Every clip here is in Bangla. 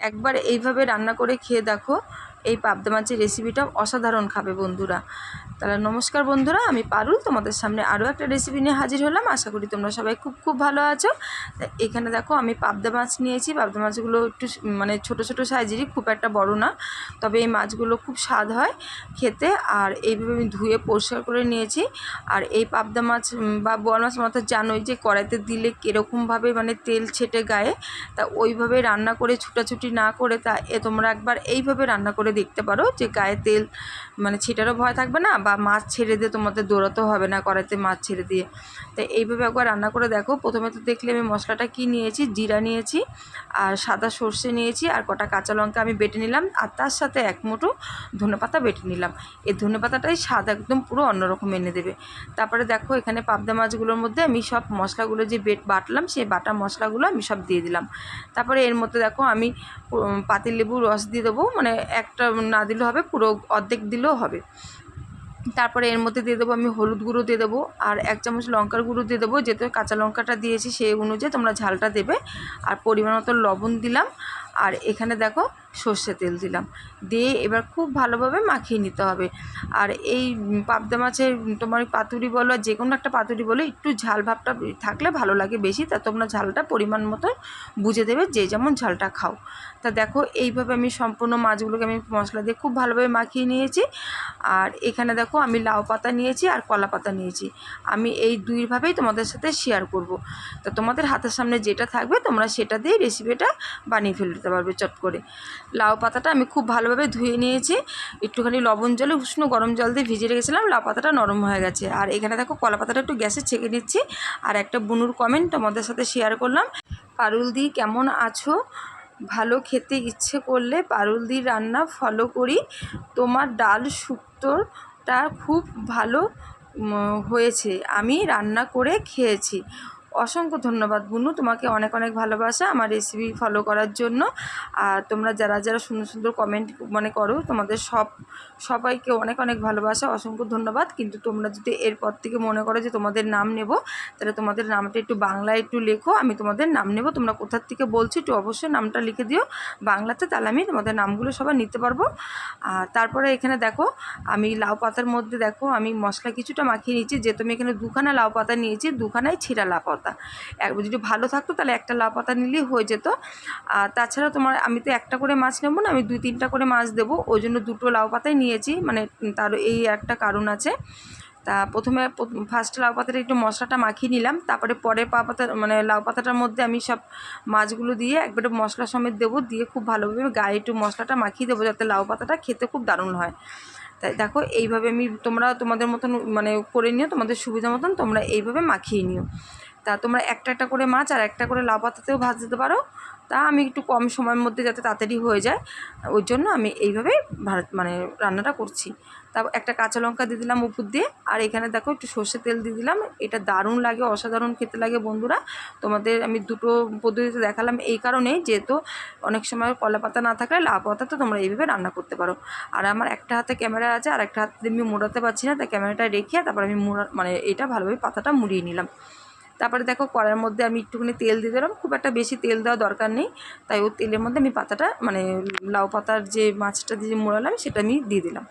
একবার এইভাবে রান্না করে খেয়ে দেখো। এই পাবদা মাছের রেসিপিটা অসাধারণ খাবে বন্ধুরা। তাহলে নমস্কার বন্ধুরা, আমি পারুল, তোমাদের সামনে আরও একটা রেসিপি নিয়ে হাজির হলাম। আশা করি তোমরা সবাই খুব খুব ভালো আছো। এখানে দেখো, আমি পাবদা মাছ নিয়েছি। পাবদা মাছগুলো একটু মানে ছোট ছোট সাইজেরই, খুব একটা বড় না। তবে এই মাছগুলো খুব স্বাদ হয় খেতে। আর এইভাবে আমি ধুয়ে পরিষ্কার করে নিয়েছি। আর এই পাবদা মাছ বা বোয়াল মাছ মাথা জানোই যে কড়াইতে দিলে কীরকমভাবে মানে তেল ছেটে গায়ে। তা ওইভাবে রান্না করে ছুটাছুটি না করে তা এ তোমরা একবার এইভাবে রান্না করে দেখতে পারো যে গায়ে তেল মানে ছেটারও ভয় থাকবে না বা মাছ ছেড়ে দিয়ে তোমাদের দৌড়াতেও হবে না কড়াইতে মাছ ছেড়ে দিয়ে। তো এইভাবে একবার রান্না করে দেখো। প্রথমে তো দেখলে আমি মশলাটা কি নিয়েছি? জিরা নিয়েছি আর সাদা সর্ষে নিয়েছি আর কটা কাঁচা লঙ্কা আমি বেটে নিলাম আর তার সাথে এক মুঠো ধনেপাতা বেটে নিলাম। এই ধনেপাতাটাই স্বাদ একদম পুরো অন্যরকম এনে দেবে। তারপরে দেখো এখানে পাবদা মাছগুলোর মধ্যে আমি সব মশলাগুলো যে বেট বাটলাম সেই বাটা মশলাগুলো আমি সব দিয়ে দিলাম। তারপরে এর মধ্যে দেখো আমি উম, পাতিলেবু রস দিয়ে দেবো। মানে একটা না দিলেও হবে, পুরো অর্ধেক দিলেও হবে। তারপরে এর মধ্যে দিয়ে দেবো আমি হলুদ গুঁড়ো দিয়ে দেবো, আর এক চামচ লঙ্কার গুঁড়ো দিয়ে দেবো, যেহেতু কাঁচা লঙ্কাটা দিয়েছি সেই অনুযায়ী তোমরা ঝালটা দেবে। আর পরিমাণ মতো লবণ দিলাম আর এখানে দেখো সর্ষে তেল দিলাম। দিয়ে এবার খুব ভালোভাবে মাখিয়ে নিতে হবে। আর এই পাবদা মাছের তোমার পাতুরি বলো, যে কোনো একটা পাতুরি বলো, একটু ঝাল ভাবটা থাকলে ভালো লাগে বেশি। তা তোমরা ঝালটা পরিমাণ মতো বুঝে দেবে যে যেমন ঝালটা খাও। তা দেখো এইভাবে আমি সম্পূর্ণ মাছগুলোকে আমি মশলা দিয়ে খুব ভালোভাবে মাখিয়ে নিয়েছি। আর এখানে দেখো আমি লাউ পাতা নিয়েছি আর কলা পাতা নিয়েছি। আমি এই দুইভাবেই তোমাদের সাথে শেয়ার করব। তা তোমাদের হাতের সামনে যেটা থাকবে তোমরা সেটা দিয়ে রেসিপিটা বানিয়ে ফেলতে পারবে চট করে। লাউ পাতাটা আমি খুব ভালোভাবে ধুয়ে নিয়েছি। একটুখানি লবণ জলে, উষ্ণ গরম জল দিয়ে ভিজিয়ে রেখেছিলাম, লাউ পাতাটা নরম হয়ে গেছে। আর এখানে দেখো কলা পাতাটা একটু গ্যাসে ছেঁকে নিচ্ছি। আর একটা বুনুর কমেন্ট তোমাদের সাথে শেয়ার করলাম। পারুল দি, কেমন আছো? ভালো খেতে ইচ্ছে করলে পারুল দি রান্না ফলো করি। তোমার ডাল শুক্তোটা খুব ভালো হয়েছে। আমি রান্না করে খেয়েছি। অসংখ্য ধন্যবাদ বুনু। তোমাকে অনেক অনেক ভালোবাসা আমার রেসিপি ফলো করার জন্য। আর তোমরা যারা যারা সুন্দর সুন্দর কমেন্ট মানে করো, তোমাদের সব, সবাইকে অনেক অনেক ভালোবাসা, অসংখ্য ধন্যবাদ। কিন্তু তোমরা যদি এরপর থেকে মনে করো যে তোমাদের নাম নেব, তাহলে তোমাদের নামটা একটু বাংলায় একটু লেখো। আমি তোমাদের নাম নেব, তোমরা কোথার থেকে বলছো একটু অবশ্যই নামটা লিখে দিও। বাংলাতে তাহলে আমি তোমাদের নামগুলো সবাই নিতে পারব। আর তারপরে এখানে দেখো, আমি লাউ পাতার মধ্যে দেখো, আমি মশলা কিছুটা মাখিয়ে নিয়েছি। যে তুমি এখানে দুখানা লাউ পাতা নিয়েছি, দুখানাই ছিঁড়া লাউ পাতা। এক যদি ভালো থাকতো তাহলে একটা লাউ পাতা নিলেই হয়ে যেত। আর তাছাড়া তোমার আমি তো একটা করে মাছ নেব না, আমি দুই তিনটা করে মাছ দেবো। ওই জন্য দুটো লাউ পাতাই নিয়েছি মানে তার এই একটা কারণ আছে। তা প্রথমে ফার্স্ট লাউ পাতাটা একটু মশলাটা মাখিয়ে নিলাম, তারপরে পরে পা পাতা মানে লাউ পাতাটার মধ্যে আমি সব মাছগুলো দিয়ে একবারে মশলা সমেত দেবো, দিয়ে খুব ভালোভাবে গায়ে একটু মশলাটা মাখিয়ে দেবো যাতে লাউ পাতাটা খেতে খুব দারুণ হয়। তাই দেখো, এইভাবে আমি তোমরা তোমাদের মতন মানে করে নিও, তোমাদের সুবিধা মতন তোমরা এইভাবে মাখিয়ে নিও। তা তোমরা একটা একটা করে মাছ আর একটা করে লাউ পাতাতেও ভাজ দিতে পারো। তা আমি একটু কম সময়ের মধ্যে যাতে তাড়াতাড়ি হয়ে যায়, ওই জন্য আমি এইভাবেই ভারত মানে রান্নাটা করছি। তারপর একটা কাঁচা লঙ্কা দিয়ে দিলাম উপর দিয়ে, আর এখানে দেখো একটু সর্ষে তেল দিয়ে দিলাম। এটা দারুণ লাগে, অসাধারণ খেতে লাগে বন্ধুরা। তোমাদের আমি দুটো পদ্ধতিতে দেখালাম। এই কারণেই যেহেতু অনেক সময় কলা পাতা না থাকলে লাউ পাতা তো তোমরা এইভাবে রান্না করতে পারো। আর আমার একটা হাতে ক্যামেরা আছে, আর একটা হাতে আমি মোড়াতে পারছি না। তাই ক্যামেরাটা রেখে তারপর আমি মুড়া মানে এটা ভালোভাবে পাতাটা মুড়িয়ে নিলাম। তারপরে দেখো কড়ার মধ্যে আমি একটুখানি তেল দিয়ে দিলাম। খুব একটা বেশি তেল দেওয়া দরকার নেই। তাই ওই তেলের মধ্যে আমি পাতাটা মানে লাউ পাতার যে মাছটা দিয়ে মোড়ালাম, সেটা আমি দিয়ে দিলাম।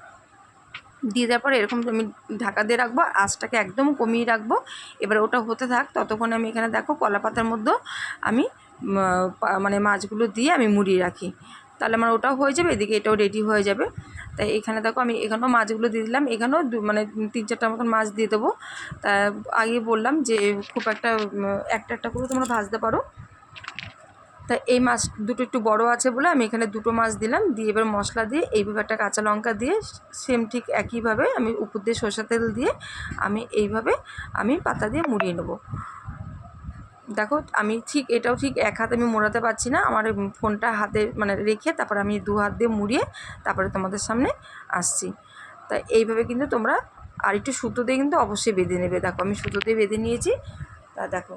দিয়ে দেওয়ার পরে এরকম আমি ঢাকা দিয়ে রাখব, আঁচটাকে একদম কমিয়ে রাখব। এবার ওটা হতে থাক, ততক্ষণ আমি এখানে দেখো কলা পাতার মধ্যেও আমি মানে মাছগুলো দিয়ে আমি মুড়িয়ে রাখি। তাহলে আমার ওটাও হয়ে যাবে, এদিকে এটাও রেডি হয়ে যাবে। তাই এখানে দেখো আমি এখানেও মাছগুলো দিয়ে দিলাম। এখানেও মানে তিন চারটা মতন মাছ দিয়ে দেবো। তা আগে বললাম যে খুব একটা একটা একটা করে তোমরা ভাজতে পারো। তা এই মাছ দুটো একটু বড় আছে বলে আমি এখানে দুটো মাছ দিলাম। দিয়ে এবার মশলা দিয়ে এইভাবে একটা কাঁচা লঙ্কা দিয়ে সেম ঠিক একইভাবে আমি উপর দিয়ে সরষের তেল দিয়ে আমি এইভাবে আমি পাতা দিয়ে মুড়িয়ে নেব। দেখো, আমি ঠিক, এটাও ঠিক এক হাতে আমি মোড়াতে পারছি না। আমার ফোনটা হাতে মানে রেখে তারপর আমি দু হাত দিয়ে মুড়িয়ে তারপরে তোমাদের সামনে আসছি। তা এইভাবে কিন্তু তোমরা আর একটু সুতো দিয়ে কিন্তু অবশ্যই বেঁধে নেবে। দেখো, আমি সুতো দিয়ে বেঁধে নিয়েছি। তা দেখো,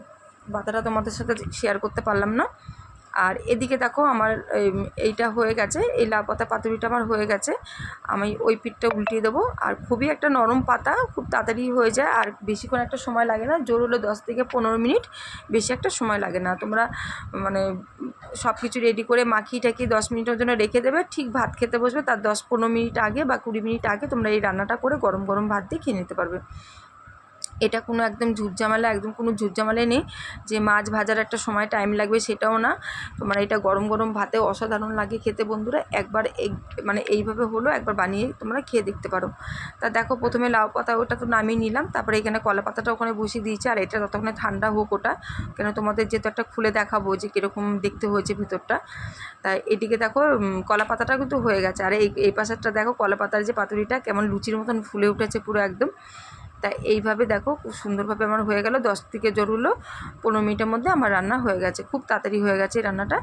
বাতাটা তোমাদের সাথে শেয়ার করতে পারলাম না। আর এদিকে দেখো আমার এইটা হয়ে গেছে, এই লাউ পাতা পাতুরিটা আমার হয়ে গেছে। আমি ওই পিঠটা উল্টিয়ে দেবো। আর খুবই একটা নরম পাতা, খুব তাড়াতাড়ি হয়ে যায়, আর বেশিক্ষণ একটা সময় লাগে না। জোর হলো দশ থেকে পনেরো মিনিট বেশি একটা সময় লাগে না। তোমরা মানে সব কিছু রেডি করে মাখিয়ে টাকিয়ে দশ মিনিটের জন্য রেখে দেবে। ঠিক ভাত খেতে বসবে, তার দশ পনেরো মিনিট আগে বা কুড়ি মিনিট আগে তোমরা এই রান্নাটা করে গরম গরম ভাত দিয়ে খেয়ে নিতে পারবে। এটা কোনো একদম ঝুটঝামেলা একদম কোনো ঝুটঝামেলা নেই যে মাছ ভাজার একটা সময় টাইম লাগবে সেটাও না। মানে এটা গরম গরম ভাতে অসাধারণ লাগে খেতে বন্ধুরা। একবার এই মানে এইভাবে হলো, একবার বানিয়ে তোমরা খেয়ে দেখতে পারো। তা দেখো প্রথমে লাউ পাতা ওটা তো নামিয়ে নিলাম, তারপরে এখানে কলা পাতাটা ওখানে বসিয়ে দিয়েছি। আর এটা ততক্ষণে ঠান্ডা হোক ওটা, কেন তোমাদের যেহেতু একটা খুলে দেখাবো যে কীরকম দেখতে হয়েছে ভিতরটা। তাই এদিকে দেখো কলা পাতাটা কিন্তু হয়ে গেছে। আর এই এই পাশেরটা দেখো, কলা পাতার যে পাতুরিটা কেমন লুচির মতন ফুলে উঠেছে পুরো একদম। তা এইভাবে দেখো খুব সুন্দরভাবে আমার হয়ে গেল। দশ থেকে জোর হলো পনেরো মিনিটের মধ্যে আমার রান্না হয়ে গেছে। খুব তাড়াতাড়ি হয়ে গেছে এই রান্নাটা।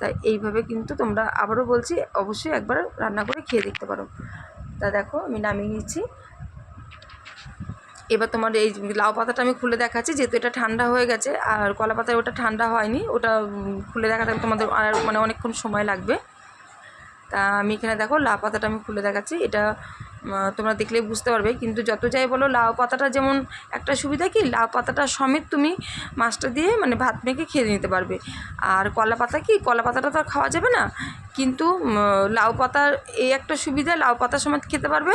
তাই এইভাবে কিন্তু তোমরা আবারও বলছি, অবশ্যই একবার রান্না করে খেয়ে দেখতে পারো। তা দেখো আমি নামিয়ে নিচ্ছি। এবার তোমার এই লাউ পাতাটা আমি খুলে দেখাচ্ছি, যেহেতু এটা ঠান্ডা হয়ে গেছে, আর কলা পাতায় ওটা ঠান্ডা হয়নি, ওটা খুলে দেখাতে তোমাদের আর মানে অনেকক্ষণ সময় লাগবে। তা আমি এখানে দেখো লাউ পাতাটা আমি খুলে দেখাচ্ছি। এটা তোমরা দেখলেই বুঝতে পারবে। কিন্তু যত যাই বলো, লাউ পাতাটা যেমন একটা সুবিধা কি, লাউ পাতাটা সমেত তুমি মাছটা দিয়ে মানে ভাত মেখে খেয়ে নিতে পারবে। আর কলা পাতা কি, কলা পাতাটা তো আর খাওয়া যাবে না। কিন্তু লাউ পাতার এই একটা সুবিধা, লাউ পাতা সমেত খেতে পারবে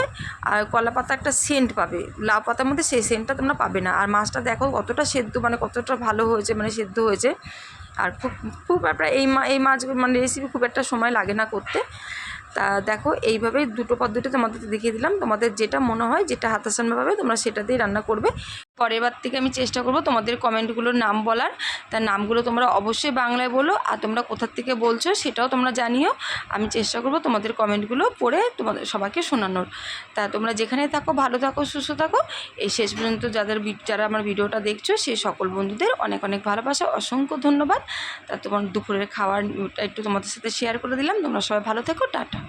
আর কলা পাতা একটা সেন্ট পাবে। লাউ পাতার মধ্যে সেই সেন্টটা তোমরা পাবে না। আর মাছটা দেখো কতটা সেদ্ধ মানে কতটা ভালো হয়েছে মানে সেদ্ধ হয়েছে। আর খুব খুব একটা এই মা, এই মাছ মানে রেসিপি খুব একটা সময় লাগে না করতে। তা দেখো, এইভাবে দুটো পদ্ধতি তোমাদের দেখিয়ে দিলাম। তোমাদের যেটা মনে হয়, যেটা হাতের সামনে পাবে তোমরা সেটা দিয়ে রান্না করবে। পরের বার থেকে আমি চেষ্টা করব তোমাদের কমেন্টগুলোর নাম বলার। তার নামগুলো তোমরা অবশ্যই বাংলায় বলো, আর তোমরা কোথার থেকে বলছো সেটাও তোমরা জানিও। আমি চেষ্টা করব তোমাদের কমেন্টগুলো পড়ে তোমাদের, সবাইকে শোনানোর। তা তোমরা যেখানে থাকো, ভালো থাকো, সুস্থ থাকো। এই শেষ পর্যন্ত যাদের যারা আমার ভিডিওটা দেখছ সেই সকল বন্ধুদের অনেক অনেক ভালোবাসা, অসংখ্য ধন্যবাদ। তা তোমার দুপুরের খাওয়ার, একটু তোমাদের সাথে শেয়ার করে দিলাম। তোমরা সবাই ভালো থেকো, টাটা।